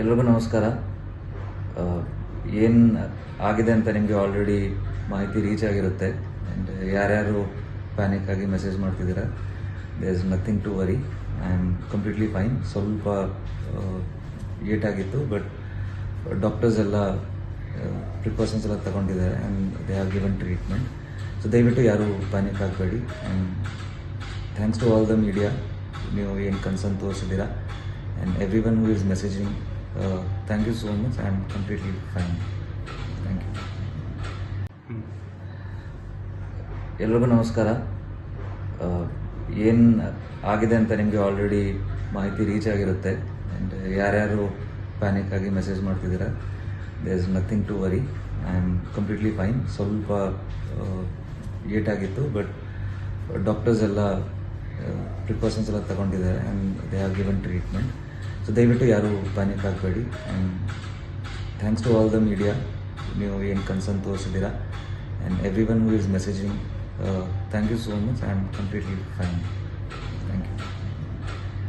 ಎಲ್ರಿಗೂ ನಮಸ್ಕಾರ. ಏನು ಆಗಿದೆ ಅಂತ ನಿಮಗೆ ಆಲ್ರೆಡಿ ಮಾಹಿತಿ ರೀಚ್ ಆಗಿರುತ್ತೆ. ಆ್ಯಂಡ್ ಯಾರ್ಯಾರು ಪ್ಯಾನಿಕ್ ಆಗಿ ಮೆಸೇಜ್ ಮಾಡ್ತಿದ್ದೀರಾ there is nothing to worry I am completely fine ಸ್ವಲ್ಪ ಏಟಾಗಿತ್ತು ಬಟ್ ಡಾಕ್ಟರ್ಸ್ ಎಲ್ಲ ಪ್ರಿಕಾಷನ್ಸ್ ಎಲ್ಲ ತಗೊಂಡಿದ್ದಾರೆ and they have given treatment so ದಯವಿಟ್ಟು ಯಾರು ಪ್ಯಾನಿಕ್ ಆಗಬೇಡಿ. And thanks to all the media ನೀವು ಏನು concern ತೋರಿಸಿದ್ದೀರಾ and everyone who is messaging thank you so much I am completely fine thank you ಎಲ್ರಿಗೂ ನಮಸ್ಕಾರ. ಏನು ಆಗಿದೆ ಅಂತ ನಿಮಗೆ ಆಲ್ರೆಡಿ ಮಾಹಿತಿ ರೀಚ್ ಆಗಿರುತ್ತೆ. ಆ್ಯಂಡ್ ಯಾರ್ಯಾರು ಪ್ಯಾನಿಕ್ ಆಗಿ ಮೆಸೇಜ್ ಮಾಡ್ತಿದ್ದೀರಾ there is nothing to worry I am completely fine ಸ್ವಲ್ಪ ಏಟಾಗಿತ್ತು ಬಟ್ ಡಾಕ್ಟರ್ಸ್ ಎಲ್ಲ ಪ್ರಿಕಾಷನ್ಸ್ ಎಲ್ಲ ತಗೊಂಡಿದ್ದಾರೆ and they have given treatment so ದಯವಿಟ್ಟು ಯಾರೂ ಪ್ಯಾನಿಕ್ ಆಗಬೇಡಿ and thanks to all the media ನೀವು ಏನು concern ತೋರಿಸಿದ್ದೀರಾ? And everyone who is messaging thank you so much I am completely fine